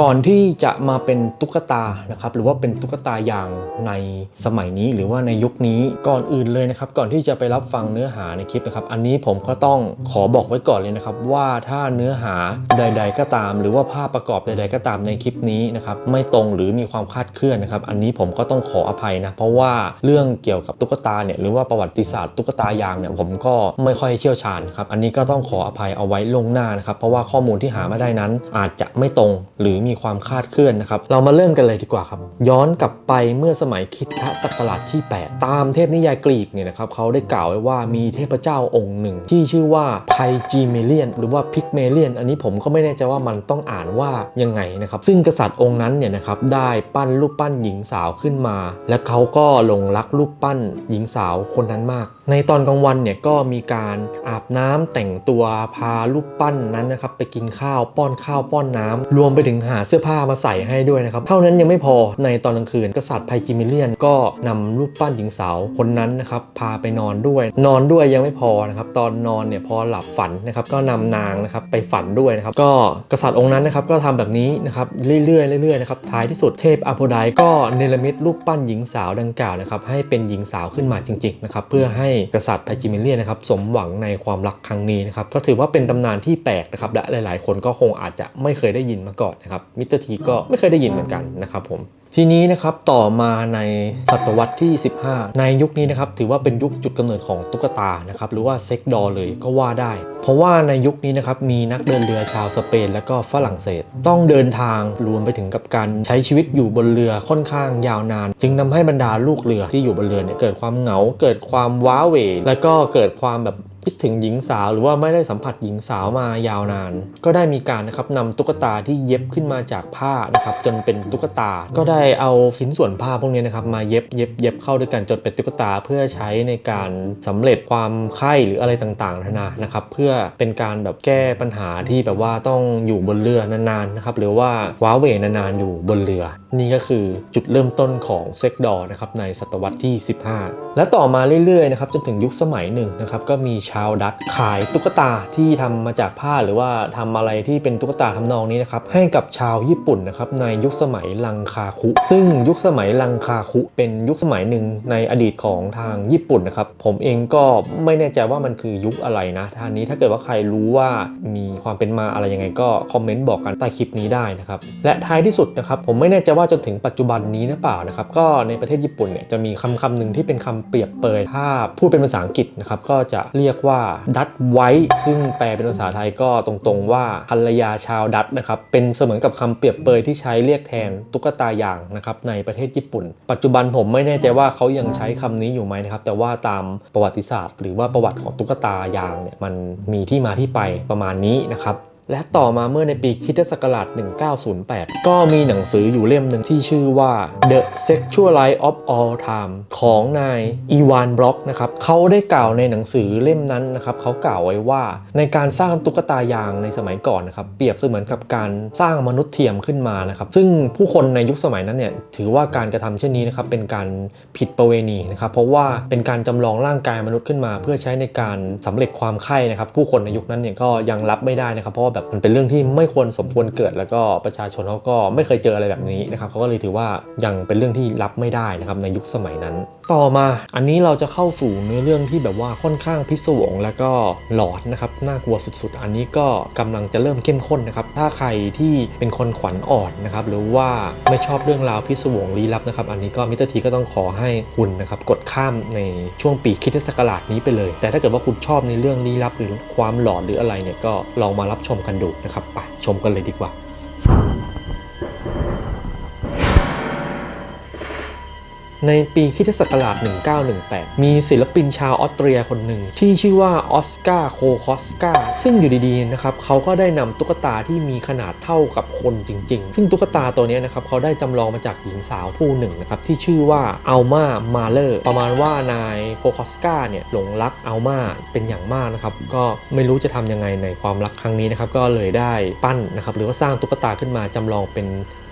ก่อนที่จะมาเป็นตุ๊กตานะครับหรือว่าเป็นตุ๊กตายางในสมัยนี้หรือว่าในยุคนี้ก่อนอื่นเลยนะครับ ก่อนที่จะไปรับฟังเนื้อหาในคลิปนะครับ อันนี้ผมก็ต้องขอบอกไว้ก่อนเลยนะครับ ว่าถ้าเนื้อหาใด ๆ ก็ตาม หรือว่าภาพประกอบใด ๆ ก็ตามในคลิปนี้นะครับไม่ตรงหรือมีความคลาดเคลื่อนนะครับ อันนี้ผมก็ต้องขออภัยนะเพราะว่าเรื่องเกี่ยวกับตุ๊กตาเนี่ยหรือว่าประวัติศาสตร์ตุ๊กตายางเนี่ยผมก็ไม่ค่อยเชี่ยวชาญครับอันนี้ก็ต้องขออภัยเอาไว้ลงหน้านะครับเพราะว่าข้อมูลที่หามาได้นั้นอาจจะไม่ตรงหรือมีความคาดเคลื่อนนะครับ เรามาเริ่มกันเลยดีกว่าครับ ย้อนกลับไปเมื่อสมัยคิดทศักราชที่ 8 ตามเทพนิยายกรีกเนี่ยนะครับเขาได้กล่าวไว้ว่ามีเทพเจ้าองค์หนึ่ง ที่ชื่อว่าไพจีเมเลียนหรือว่าพิกเมเลียน อันนี้ผมก็ไม่แน่ใจว่ามันต้องอ่านว่ายังไงนะครับ ซึ่งกษัตริย์องค์นั้นเนี่ยนะครับได้ปั้นรูปปั้นหญิงสาวขึ้นมา และเขาก็หลงรักรูปปั้นหญิงสาวคนนั้นมาก ในตอนกลางวันเนี่ยก็มีการอาบน้ำแต่งตัวพารูปปั้นนั้นนะครับไปกินข้าวป้อนข้าวป้อนน้ำรวมไปถึงหาเสื้อผ้ามาใส่ให้ด้วยนะครับ เท่านั้นยังไม่พอในตอนกลางคืน กษัตริย์ไพจิมิเลียนก็นำรูปปั้นหญิงสาวคนนั้นนะครับพาไปนอนด้วย นอนด้วยยังไม่พอนะครับตอนนอนเนี่ยพอหลับฝันนะครับก็นำนางนะครับไปฝันด้วยนะครับก็กษัตริย์องค์นั้นนะครับก็ทำแบบนี้นะครับเรื่อยๆเรื่อยๆนะครับท้ายที่สุดเทพอโพไดก็เนรมิตรูปปั้นหญิงสาวดังกล่าวนะครับให้เป็นหญิงสาวขึ้นมาจริงๆนะครับเพื่อให้กษัตริย์ไพจิมิเลียนนะครับสมหวังในความรักครั้งนี้นะครับก็ถือว่าเป็นตำนานที่แปลกนะครับและหลาย ๆ คนก็คงอาจจะไม่เคยได้ยินมาก่อนนะครับมิสเตอร์ทีก็ไม่เคยได้ยินเหมือนกันนะครับผมทีนี้นะครับต่อมาในศตวรรษที่ 15 ในยุคนี้นะครับถือว่าเป็นยุคจุดกำเนิดของตุ๊กตานะครับหรือว่าเซ็กดอลเลยก็ว่าได้ เพราะว่าในยุคนี้นะครับมีนักเดินเรือชาวสเปนและก็ฝรั่งเศส ต้องเดินทางรวมไปถึงกับการใช้ชีวิตอยู่บนเรือค่อนข้างยาวนาน จึงทำให้บรรดาลูกเรือที่อยู่บนเรือเนี่ยเกิดความเหงา เกิดความว้าเหวและก็เกิดความแบบ คิดถึงหญิงสาวหรือว่าไม่ได้สัมผัสหญิงสาวมายาวนาน ก็ได้มีการนะครับนำตุ๊กตาที่เย็บขึ้นมาจากผ้านะครับจนเป็นตุ๊กตา ก็ได้เอาชิ้นส่วนผ้าพวกนี้นะครับมาเย็บเย็บเย็บเข้าด้วยกันจนเป็นตุ๊กตา เพื่อใช้ในการสำเร็จความไข้หรืออะไรต่างๆนานานะครับเพื่อเป็นการแบบแก้ปัญหาที่แบบว่าต้องอยู่บนเรือนานๆนะครับหรือว่าว้าเหวนานๆอยู่บนเรือ นี่ก็คือจุดเริ่มต้นของเซ็กดอนะครับในศตวรรษที่ 15 และต่อมาเรื่อยๆนะครับจนถึงยุคสมัยหนึ่งนะครับก็มีชาวดัตขายตุ๊กตาที่ทำมาจากผ้าหรือว่าทำอะไรที่เป็นตุ๊กตาทำนองนี้นะครับให้กับชาวญี่ปุ่นนะครับในยุคสมัยลังคาคุ ซึ่งยุคสมัยลังคาคุเป็นยุคสมัยหนึ่งในอดีตของทางญี่ปุ่นนะครับผมเองก็ไม่แน่ใจว่ามันคือยุคอะไรนะท่านนี้ถ้าเกิดว่าใครรู้ว่ามีความเป็นมาอะไรยังไงก็คอมเมนต์บอกกันใต้คลิปนี้ได้นะครับและท้ายที่สุดนะครับผมไม่แน่ใจว่าจนถึงปัจจุบันนี้หรือเปล่านะครับก็ในประเทศญี่ปุ่นเนี่ยจะมีคำคำหนึ่งที่เป็นคำเปรียบเปยถ้าพูดเป็นภาษาอังกฤษนะครับก็จะเรียกว่าดัตไวท์ซึ่งแปลเป็นภาษาไทยก็ตรงๆว่าภรรยาชาวดัตนะครับเป็นเสมือนกับคำเปรียบเปยที่ใช้เรียกแทนตุ๊กตายางนะครับในประเทศญี่ปุ่น ปัจจุบันผมไม่แน่ใจว่าเขายังใช้คำนี้อยู่ไหมนะครับแต่ว่าตามประวัติศาสตร์ หรือว่าประวัติของตุ๊กตายางเนี่ยมันมีที่มาที่ไปประมาณนี้นะครับ และต่อมาเมื่อในปีคิศักราช 1908 ก็มีหนังสืออยู่เล่มหนึ่งที่ชื่อว่า The Sexual Life of All Time ของนายอีวานบล็อกนะครับเขาได้กล่าวในหนังสือเล่มนั้นนะครับเขากล่าวไว้ว่าในการสร้างตุ๊กตายางในสมัยก่อนนะครับเปรียบเสมือนกับการสร้างมนุษย์เทียมขึ้นมานะครับซึ่งผู้คนในยุคสมัยนั้นเนี่ยถือว่าการกระทำเช่นนี้นะครับเป็นการผิดประเวณีนะครับเพราะว่าเป็นการจำลองร่างกายมนุษย์ขึ้นมา เพื่อใช้ในการสำเร็จความใคร่นะครับผู้คนในยุคนั้นเนี่ยก็ยังรับไม่ได้นะครับเพราะว่าแบบมันเป็นเรื่องที่ไม่ควรสมควรเกิด แล้วก็ประชาชนเขาก็ไม่เคยเจออะไรแบบนี้นะครับเขาก็เลยถือว่ายังเป็นเรื่องที่รับไม่ได้นะครับในยุคสมัยนั้น ต่อมาอันนี้เราจะเข้าสู่เนื้อเรื่องที่แบบว่าค่อนข้างพิศวงแล้วก็หลอนนะครับน่ากลัวสุดๆ อันนี้ก็กำลังจะเริ่มเข้มข้นนะครับถ้าใครที่เป็นคนขวัญอ่อนนะครับหรือว่าไม่ชอบเรื่องราวพิศวงลี้ลับนะครับอันนี้ก็มิสเตอร์ทีก็ต้องขอให้คุณนะครับกดข้ามในช่วงปีคริสตศักราชนี้ไปเลย แต่ถ้าเกิดว่าคุณชอบในเรื่องลี้ลับหรือความหลอนหรืออะไรเนี่ยก็ลองมารับชมกันดูนะครับไปชมกันเลยดีกว่า ในปีคริสตศักราช 1918 มีศิลปินชาวออสเตรียคนหนึ่ง ที่ชื่อว่าออสการ์โคคอสกาซึ่งอยู่ดีๆนะครับเขาก็ได้นำตุ๊กตาที่มีขนาดเท่ากับคนจริง ๆ ซึ่งตุ๊กตาตัวนี้นะครับเขาได้จำลองมาจากหญิงสาวผู้หนึ่งนะครับที่ชื่อว่าอัลมามาเลอร์ประมาณว่านายโคคอสกาเนี่ยหลงรักอัลมาเป็นอย่างมากนะครับก็ไม่รู้จะทำยังไงในความรักครั้งนี้นะครับก็เลยได้ปั้นนะครับหรือว่าสร้างตุ๊กตาขึ้นมาจำลองเป็น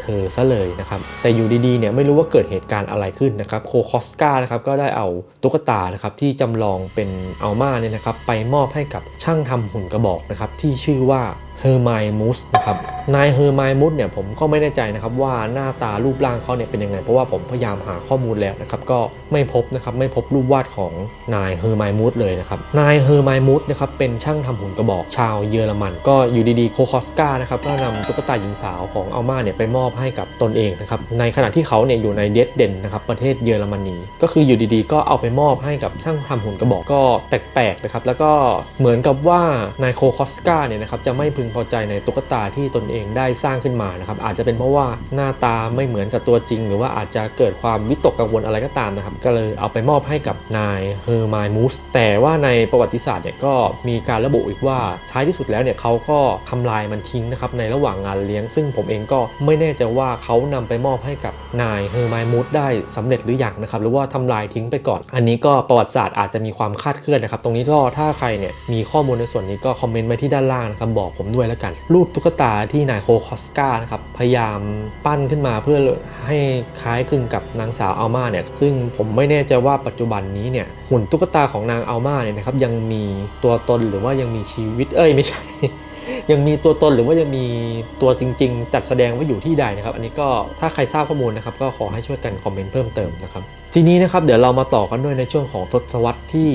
เธอซะเลยนะครับ แต่อยู่ดีๆเนี่ยไม่รู้ว่าเกิดเหตุการณ์อะไรขึ้นนะครับโคคอสกานะครับก็ได้เอาตุ๊กตานะครับที่จำลองเป็นอัลมาเนี่ยนะครับไปมอบให้กับช่างทำหุ่นกระบอกนะครับที่ชื่อว่าเฮอร์ไมมูสนะครับนายเฮอร์ไมมูสเนี่ยผมก็ไม่แน่ใจนะครับว่าหน้าตารูปร่างเขาเนี่ยเป็นยังไง เพราะว่าผมพยายามหาข้อมูลแล้วนะครับก็ไม่พบนะครับไม่พบรูปวาดของนายเฮอร์ไมมูสเลยนะครับนายเฮอร์ไมมูสนะครับเป็นช่างทำหุ่นกระบอกชาวเยอรมัน ก็อยู่ดีๆโคคอสกานะครับก็นำตุ๊กตาหญิงสาวของอัลมาเนี่ยไปมอบให้กับตนเองนะครับในขณะที่เขาเนี่ยอยู่ในเดดเดนนะครับประเทศเยอรมนีก็คืออยู่ดีๆ ก็เอาไปมอบให้กับช่างทำหุ่นกระบอกก็แปลกๆนะครับแล้วก็เหมือนกับว่านายโคคอสกาเนี่ยนะครับจะไม่พึงพอใจในตุ๊กตาที่ตนเองได้สร้างขึ้นมานะครับอาจจะเป็นเพราะว่าหน้าตาไม่เหมือนกับตัวจริง หรือว่าอาจจะเกิดความวิตกกังวลอะไรก็ตามนะครับก็เลยเอาไปมอบให้กับนายเฮอร์มายมูสแต่ว่าในประวัติศาสตร์เนี่ยก็มีการระบุอีกว่าท้ายที่สุดแล้วเนี่ยเขาก็ทำลายมันทิ้งนะครับในระหว่างงานเลี้ยง ซึ่งผมเองก็ไม่แน่ใจว่าเขานำไปมอบให้กับนายเฮอร์มายมูสได้สำเร็จหรือยังนะครับหรือว่าทำลายทิ้งไปก่อน อันนี้ก็ประวัติศาสตร์อาจจะมีความคาดเคลื่อนนะครับตรงนี้ก็ถ้าใครเนี่ยมีข้อมูลในส่วนนี้ก็คอมเมนต์ไว้ที่ด้านล่างนะครับบอกผมด้วยแล้วกัน รูปตุ๊กตาที่นายโคคอสกานะครับพยายามปั้นขึ้นมาเพื่อให้คล้ายคลึงกับนางสาวอัลมาเนี่ยซึ่งผมไม่แน่ใจว่าปัจจุบันนี้เนี่ยหุ่นตุ๊กตาของนางอัลมาเนี่ยนะครับยังมีตัวตนหรือว่ายังมีชีวิตเอ้ยไม่ใช่ยังมีตัวตนหรือว่ายังมีตัวจริง ๆ จัดแสดงไว้อยู่ที่ใดนะครับ อันนี้ก็ถ้าใครทราบข้อมูลนะครับ ก็ขอให้ช่วยกันคอมเมนต์เพิ่มเติมนะครับ ทีนี้นะครับเดี๋ยวเรามาต่อกันด้วยในช่วงของทศวรรษที่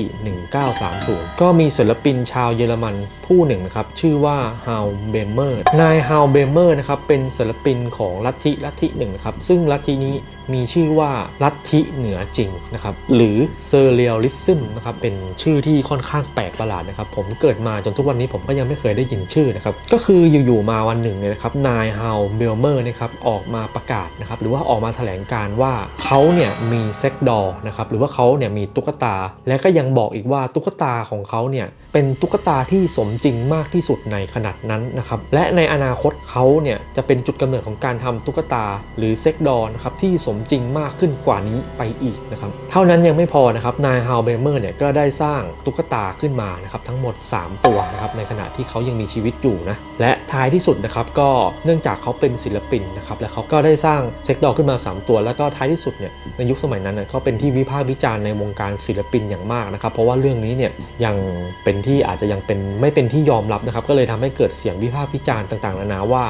1930 ก็มีศิลปินชาวเยอรมันผู้หนึ่งนะครับชื่อว่าฮาวเบเมอร์นายฮาวเบเมอร์นะครับเป็นศิลปินของลัทธิลัทธิหนึ่งนะครับซึ่งลัทธินี้มีชื่อว่าลัทธิเหนือจริงนะครับหรือเซอร์เรียลลิซึมนะครับเป็นชื่อที่ค่อนข้างแปลกประหลาดนะครับผมเกิดมาจนทุกวันนี้ผมก็ยังไม่เคยได้ยินชื่อนะครับก็คืออยู่ๆมาวันหนึ่งเนี่ยนะครับนายฮาวเบลเมอร์นะครับออกมาประกาศนะครับหรือว่าออกมาแถลงการว่าเขาเนี่ยมีเซ็กดอลนะครับหรือว่าเขาเนี่ยมีตุ๊กตา และก็ยังบอกอีกว่าตุ๊กตาของเขาเนี่ยเป็นตุ๊กตาที่สมจริงมากที่สุดในขนาดนั้นนะครับและในอนาคตเขาเนี่ยจะเป็นจุดกำเนิดของการทำตุ๊กตาหรือเซ็กดอลนะครับที่สมจริงมากขึ้นกว่านี้ไปอีกนะครับเท่านั้นยังไม่พอนะครับนายฮาวเบเมอร์เนี่ยก็ได้สร้างตุ๊กตาขึ้นมานะครับทั้งหมด 3 ตัวนะครับในขณะที่เขายังมีชีวิตอยู่นะและท้ายที่สุดนะครับก็เนื่องจากเขาเป็นศิลปินนะครับและเขาก็ได้สร้างเซ็กดอลขึ้นมา 3 ตัว แล้วก็ท้ายที่สุดเนี่ยในยุคสมัยนั้นนะก็เป็นที่วิพากษ์วิจารณ์ในวงการศิลปินอย่างมากนะครับเพราะว่าเรื่องนี้เนี่ยยังเป็นที่อาจจะยังเป็นไม่เป็นที่ยอมรับนะครับก็เลยทำให้เกิดเสียงวิพากษ์วิจารณ์ต่างๆนานาว่า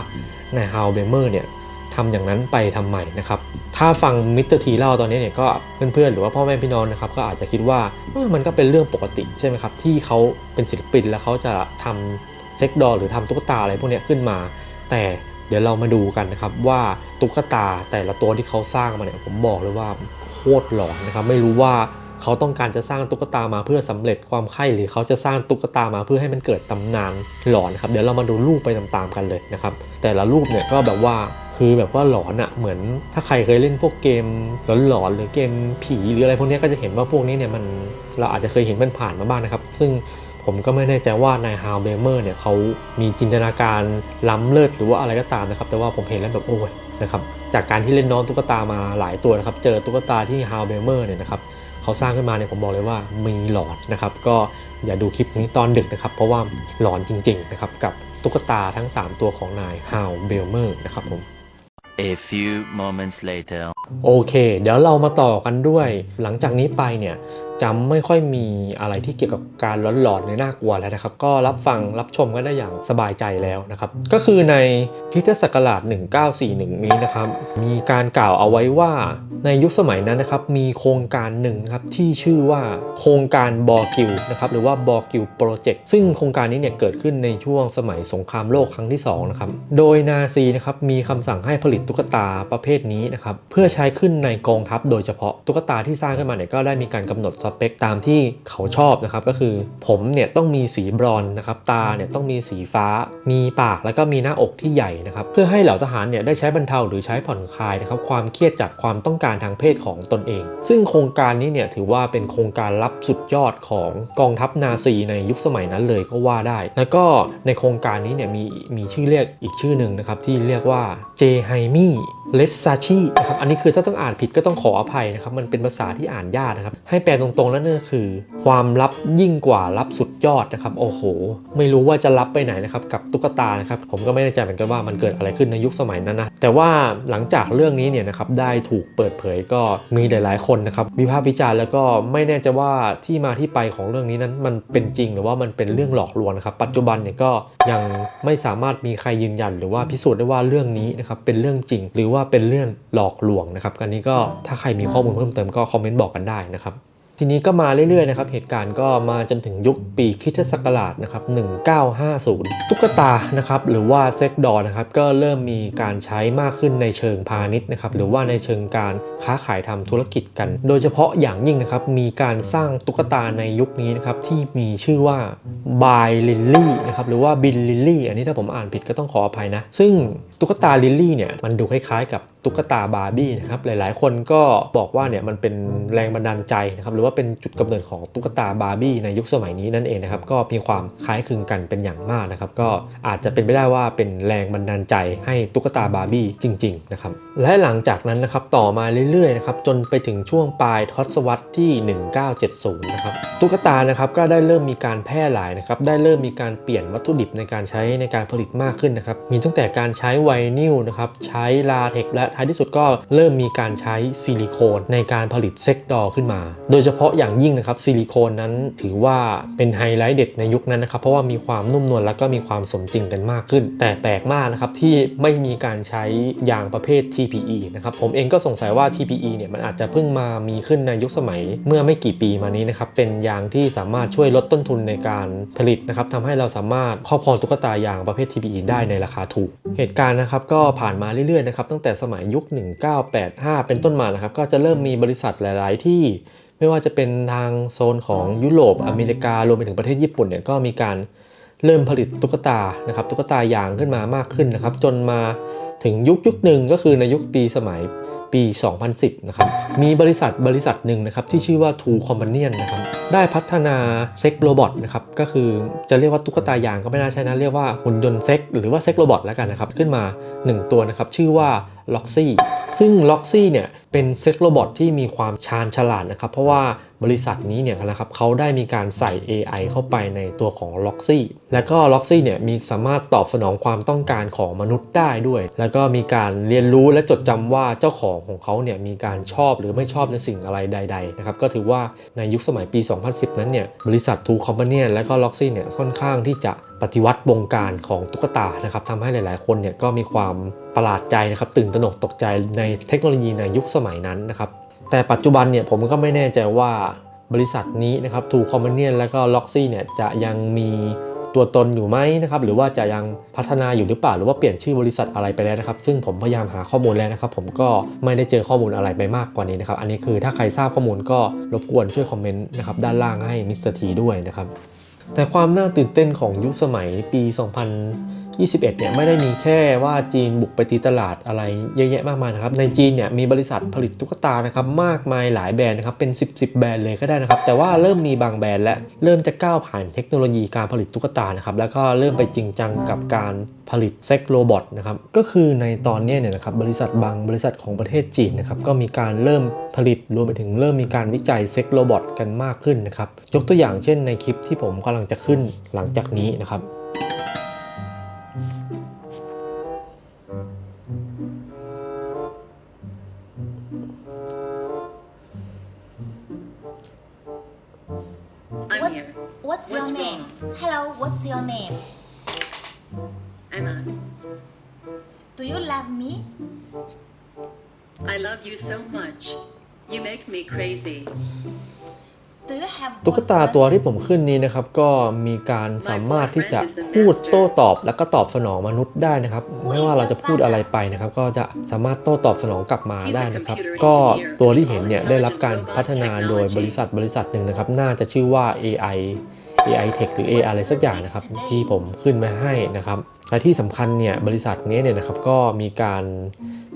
นายฮาวเบเมอร์เนี่ยทำอย่างนั้นไปทำใหม่นะครับถ้าฟังมิสเตอร์ทีเล่าตอนนี้เนี่ยก็เพื่อนๆหรือว่าพ่อแม่พี่น้องนะครับก็อาจจะคิดว่าเออมันก็เป็นเรื่องปกติใช่ไหมครับที่เขาเป็นศิลปินแล้วเขาจะทำเซ็กดอหรือทำตุ๊กตาอะไรพวกนี้ขึ้นมา แต่เดี๋ยวเรามาดูกันนะครับว่าตุ๊กตาแต่ละตัวที่เขาสร้างมาเนี่ยผมบอกเลยว่า คตรหลอนนะครับไม่รู้ว่าเขาต้องการจะสร้างตุ๊กตามาเพื่อสำเร็จความใคร่หรือเขาจะสร้างตุ๊กตามาเพื่อให้มันเกิดตำนานหลอนครับเดี๋ยวเรามาดูรูปไปตามๆกันเลยนะครับแต่ละรูปเนี่ยก็แบบว่าคือแบบว่าหลอนอะเหมือนถ้าใครเคยเล่นพวกเกมหลอนๆหรือเกมผีหรืออะไรพวกนี้ก็จะเห็นว่าพวกนี้เนี่ยมันเราอาจจะเคยเห็นมันผ่านมาบ้างนะครับ ซึ่งผมก็ไม่แน่ใจว่านายฮาวเบเมอร์เนี่ยเขามีจินตนาการล้ำเลิศหรือว่าอะไรก็ตามนะครับ แต่ว่าผมเห็นแล้วแบบโอ้ยนะครับ จากการที่เล่นน้องตุ๊กตามาหลายตัวนะครับ เจอตุ๊กตาที่ฮาวเบเมอร์เนี่ยนะครับเขาสร้างขึ้นมาเนี่ยผมบอกเลยว่ามีหลอนนะครับ ก็อย่าดูคลิปนี้ตอนดึกนะครับ เพราะว่าหลอนจริงๆนะครับกับตุ๊กตาทั้ง 3 ตัวของนายฮาวเบลเมอร์นะครับผม A few moments later. โอเค เดี๋ยวเรามาต่อกันด้วย หลังจากนี้ไปเนี่ย จะไม่ค่อยมีอะไรที่เกี่ยวกับการหลอนๆหรือน่ากลัวแล้วนะครับ ก็รับฟังรับชมกันได้อย่างสบายใจแล้วนะครับ ก็คือในคริสตศักราช 1941 นี้นะครับ มีการกล่าวเอาไว้ว่าในยุคสมัยนั้นนะครับ มีโครงการหนึ่งครับที่ชื่อว่าโครงการบอกิลนะครับหรือว่าบอกิลโปรเจกต์ซึ่งโครงการนี้เนี่ยเกิดขึ้นในช่วงสมัยสงครามโลกครั้งที่2นะครับโดยนาซีนะครับมีคำสั่งให้ผลิตตุ๊กตาประเภทนี้นะครับเพื่อใช้ขึ้นในกองทัพโดยเฉพาะตุ๊กตาที่สร้างขึ้นมาเนี่ยก็ได้มีการกำหนดสเปคตามที่เขาชอบนะครับ ก็คือผมเนี่ยต้องมีสีบรอนนะครับ ตาเนี่ยต้องมีสีฟ้า มีปากแล้วก็มีหน้าอกที่ใหญ่นะครับ เพื่อให้เหล่าทหารเนี่ยได้ใช้บรรเทาหรือใช้ผ่อนคลายนะครับความเครียดจากความต้องการทางเพศของตนเอง ซึ่งโครงการนี้เนี่ยถือว่าเป็นโครงการลับสุดยอดของกองทัพนาซีในยุคสมัยนั้นเลยก็ว่าได้ แล้วก็ในโครงการนี้เนี่ยมีมีชื่อเรียกอีกชื่อหนึ่งนะครับที่เรียกว่าเจไฮมี่เลสซาชินะครับอันนี้คือถ้าต้องอ่านผิดก็ต้องขออภัยนะครับมันเป็นภาษาที่อ่านยากนะครับให้แปลตรงๆแล้วนั่นคือ ความลับยิ่งกว่าลับสุดยอดนะครับ โอ้โห ไม่รู้ว่าจะลับไปไหนนะครับกับตุ๊กตานะครับผมก็ไม่แน่ใจเหมือนกันว่ามันเกิดอะไรขึ้นในยุคสมัยนั้นนะแต่ว่าหลังจากเรื่องนี้เนี่ยนะครับได้ถูกเปิดเผยก็มีหลาย ๆ คนนะครับวิพากษ์วิจารณ์แล้วก็ไม่แน่ใจว่าที่มาที่ไปของเรื่องนี้นั้นมันเป็นจริงหรือว่ามันเป็นเรื่องหลอกลวงนะครับปัจจุบันเนี่ยก็ยังไม่สามารถมีใครยืนยัน หรือว่าพิสูจน์ได้ว่าเรื่องนี้นะครับเป็นเรื่องจริง หรือว่าเป็นเรื่องหลอกลวงนะครับอันนี้ก็ถ้าใครมีข้อมูลเพิ่มเติมก็คอมเมนต์บอกกันได้นะครับ ทีนี้ก็มาเรื่อยๆนะครับเหตุการณ์ก็มาจนถึงยุคปีคริสตศักราชนะครับ1950 ตุ๊กตานะครับหรือว่าเซ็กดอนะครับก็เริ่มมีการใช้มากขึ้นในเชิงพาณิชย์นะครับหรือว่าในเชิงการค้าขายทำธุรกิจกัน โดยเฉพาะอย่างยิ่งนะครับมีการสร้างตุ๊กตาในยุคนี้นะครับที่มีชื่อว่าบายลิลลี่นะครับหรือว่าบินลิลลี่อันนี้ถ้าผมอ่านผิดก็ต้องขออภัยนะ ซึ่งตุ๊กตาลิลลี่เนี่ยมันดูคล้ายๆกับตุ๊กตาบาร์บี้นะครับหลายๆ คนก็บอกว่าเนี่ยมันเป็นแรงบันดาลใจนะครับหรือว่าเป็นจุดกำเนิดของตุ๊กตาบาร์บี้ในยุคสมัยนี้นั่นเองนะครับก็มีความคล้ายคลึงกันเป็นอย่างมากนะครับก็อาจจะเป็นไปได้ว่าเป็นแรงบันดาลใจให้ตุ๊กตาบาร์บี้จริงๆนะครับและหลังจากนั้นนะครับต่อมาเรื่อยๆนะครับจนไปถึงช่วงปลายทศวรรษที่ 1970 นะครับตุ๊กตานะครับก็ได้เริ่มมีการแพร่หลายนะครับได้เริ่มมีการเปลี่ยนวัตถุดิบในการใช้ในการผลิตมากขึ้นนะครับมีตั้งแต่การใช้ไวนิลนะครับใช้ลาเทกและท้ายที่สุดก็เริ่มมีการใช้ซิลิโคนในการผลิตเซ็กดอขึ้นมา โดยเฉพาะอย่างยิ่งนะครับซิลิโคนนั้นถือว่าเป็นไฮไลท์เด็ดในยุคนั้นนะครับ เพราะว่ามีความนุ่มนวลและก็มีความสมจริงกันมากขึ้น แต่แปลกมากนะครับที่ไม่มีการใช้ยางประเภท TPE นะครับผมเองก็สงสัยว่า TPE เนี่ยมันอาจจะเพิ่งมามีขึ้นในยุคสมัยเมื่อไม่กี่ปีมานี้นะครับเป็นยางที่สามารถช่วยลดต้นทุนในการผลิตนะครับทำให้เราสามารถครอบครองตุ๊กตายางประเภท TPE ได้ในราคาถูก เหตุการณ์นะครับก็ผ่านมาเรื่อยๆนะครับตั้งแต่สมัยยุค 1985 เป็นต้นมานะครับ ก็จะเริ่มมีบริษัทหลาย ๆ ที่ไม่ว่าจะเป็นทางโซนของยุโรปอเมริการวมไปถึงประเทศญี่ปุ่นเนี่ยก็มีการเริ่มผลิตตุ๊กตานะครับตุ๊กตายางขึ้นมามากขึ้นนะครับ จนมาถึงยุคยุคหนึ่งก็คือในยุคปีสมัยปี 2010 นะครับ มีบริษัทบริษัทหนึ่งนะครับที่ชื่อว่า Two Companion นะครับ ได้พัฒนาเซ็กโรบอทนะครับ ก็คือจะเรียกว่าตุ๊กตายางก็ไม่น่าใช่นะ เรียกว่าหุ่นยนต์เซ็กหรือว่าเซ็กโรบอทแล้วกันนะครับ ขึ้นมา 1 ตัวนะครับ ชื่อว่า ล็อกซี่ซึ่งล็อกซี่เนี่ยเป็นเซ็กโรบอทที่มีความชาญฉลาดนะครับ เพราะว่า บริษัทนี้เนี่ยนะครับเขาได้มีการใส่ AI เข้าไปในตัวของ Loxy และก็ Loxy เนี่ยมีสามารถตอบสนองความต้องการของมนุษย์ได้ด้วย แล้วก็มีการเรียนรู้และจดจำว่าเจ้าของของเขาเนี่ยมีการชอบหรือไม่ชอบในสิ่งอะไรใดๆนะครับก็ถือว่าในยุคสมัยปี 2010 นั้นเนี่ยบริษัท Two Company และก็ Loxy เนี่ยค่อนข้างที่จะปฏิวัติวงการของตุ๊กตานะครับทำให้หลาย ๆ คนเนี่ยก็มีความประหลาดใจนะครับตื่นตระหนกตกใจในเทคโนโลยีในยุคสมัยนั้นนะครับ แต่ปัจจุบันเนี่ยผมก็ไม่แน่ใจว่าบริษัทนี้นะครับทูคอมเมเนียนและก็ล็อกซี่เนี่ยจะยังมีตัวตนอยู่ไหมนะครับหรือว่าจะยังพัฒนาอยู่หรือเปล่าหรือว่าเปลี่ยนชื่อบริษัทอะไรไปแล้วนะครับ ซึ่งผมพยายามหาข้อมูลแล้วนะครับ ผมก็ไม่ได้เจอข้อมูลอะไรไปมากกว่านี้นะครับ อันนี้คือถ้าใครทราบข้อมูลก็รบกวนช่วยคอมเมนต์นะครับด้านล่างให้มิสเตอร์ทีด้วยนะครับแต่ความน่าตื่นเต้นของยุคสมัยปี 2021 เนี่ยไม่ได้มีแค่ว่าจีนบุกไปตีตลาดอะไรเยอะแยะมากมายนะครับ ในจีนเนี่ยมีบริษัทผลิตตุ๊กตานะครับมากมายหลายแบรนด์นะครับเป็น 10 10 แบรนด์เลยก็ได้นะครับ แต่ว่าเริ่มมีบางแบรนด์และเริ่มจะก้าวผ่านเทคโนโลยีการผลิตตุ๊กตานะครับแล้วก็เริ่มไปจริงจังกับการผลิตเซ็กโรบอทนะครับก็คือในตอนนี้เนี่ยนะครับบริษัทบางบริษัทของประเทศจีนนะครับก็มีการเริ่มผลิตรวมไปถึงเริ่มมีการวิจัยเซ็กโรบอทกันมากขึ้นนะครับยกตัวอย่างเช่นในคลิปที่ผมกำลังจะขึ้นหลังจากนี้นะครับ Hello, what's your name? Emma. Do you love me? I love you so much. You make me crazy. Do you have ตุ๊กตา boyfriend? ตัวที่ผมขึ้นนี้นะครับ ก็มีการสามารถที่จะพูดโต้ตอบ แล้วก็ตอบสนองมนุษย์ได้นะครับ ไม่ว่าเราจะพูดอะไรไปนะครับ ก็จะสามารถโต้ตอบสนองกลับมาได้นะครับ ก็ตัวที่เห็นเนี่ยได้รับการพัฒนาโดยบริษัทบริษัทหนึ่งนะครับ น่าจะชื่อว่า AI AI Tech หรือ AI อะไรสักอย่างนะครับที่ผมขึ้นมาให้นะครับและที่สำคัญเนี่ยบริษัทนี้เนี่ยนะครับก็มีการ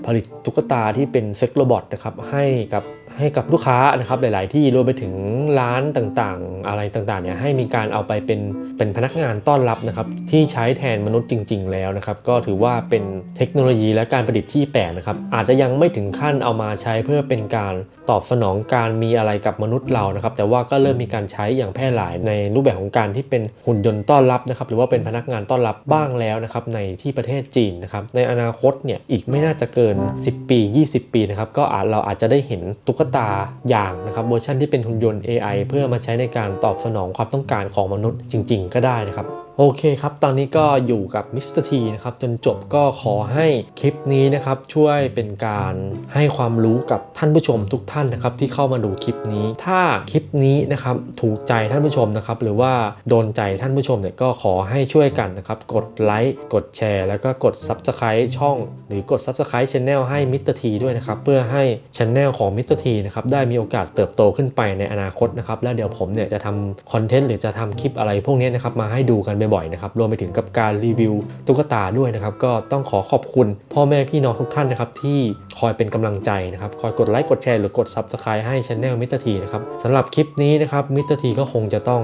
ผลิตตุ๊กตาที่เป็นเซ็กโรบอทนะครับให้กับ ให้กับลูกค้านะครับหลาย ๆ ที่รวมไปถึงร้านต่าง ๆ อะไรต่าง ๆ เนี่ยให้มีการเอาไปเป็นเป็นพนักงานต้อนรับนะครับที่ใช้แทนมนุษย์จริง ๆ แล้วนะครับก็ถือว่าเป็นเทคโนโลยีและการประดิษฐ์ที่แปลกนะครับอาจจะยังไม่ถึงขั้นเอามาใช้เพื่อเป็นการตอบสนองการมีอะไรกับมนุษย์เรานะครับแต่ว่าก็เริ่มมีการใช้อย่างแพร่หลายในรูปแบบของการที่เป็นหุ่นยนต์ต้อนรับนะครับหรือว่าเป็นพนักงานต้อนรับบ้างแล้วนะครับในที่ประเทศจีนนะครับในอนาคตเนี่ยอีกไม่น่าจะเกิน 10 ปี 20 ปีนะครับก็อาจเราอาจจะได้เห็นตุ๊กตาอย่างนะครับเวอร์ชันที่เป็นหุ่นยนต์ AI เพื่อมาใช้ในการตอบสนองความต้องการของมนุษย์จริง ๆ ก็ได้นะครับ โอเคครับ ตอนนี้ก็อยู่กับมิสเตอร์ทีนะครับ จนจบก็ขอให้คลิปนี้นะครับ ช่วยเป็นการให้ความรู้กับท่านผู้ชมทุกท่านนะครับ ที่เข้ามาดูคลิปนี้ ถ้าคลิปนี้นะครับถูกใจท่านผู้ชมนะครับ หรือว่าโดนใจท่านผู้ชมเนี่ยก็ขอให้ช่วยกันนะครับ กดไลค์กดแชร์ แล้วก็กด Subscribe ช่อง หรือกด Subscribe Channel ให้มิสเตอร์ทีด้วยนะครับ เพื่อให้ Channel ของมิสเตอร์ทีนะครับได้มีโอกาสเติบโตขึ้นไปในอนาคตนะครับแล้วเดี๋ยวผมเนี่ยจะทำคอนเทนต์หรือจะทำคลิปอะไรพวกนี้นะครับมาให้ดูกันบ่อยๆนะครับรวมไปถึงกับการรีวิวตุ๊กตาด้วยนะครับ ก็ต้องขอขอบคุณพ่อแม่พี่น้องทุกท่านนะครับที่คอยเป็นกำลังใจนะครับคอยกดไลค์กดแชร์หรือกด Subscribe ให้ช anel มิสเตอร์ทีนะครับสำหรับคลิปนี้นะครับมิสเตอร์ทีก็คงจะต้อง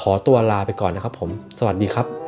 ขอตัวลาไปก่อนนะครับผม สวัสดีครับ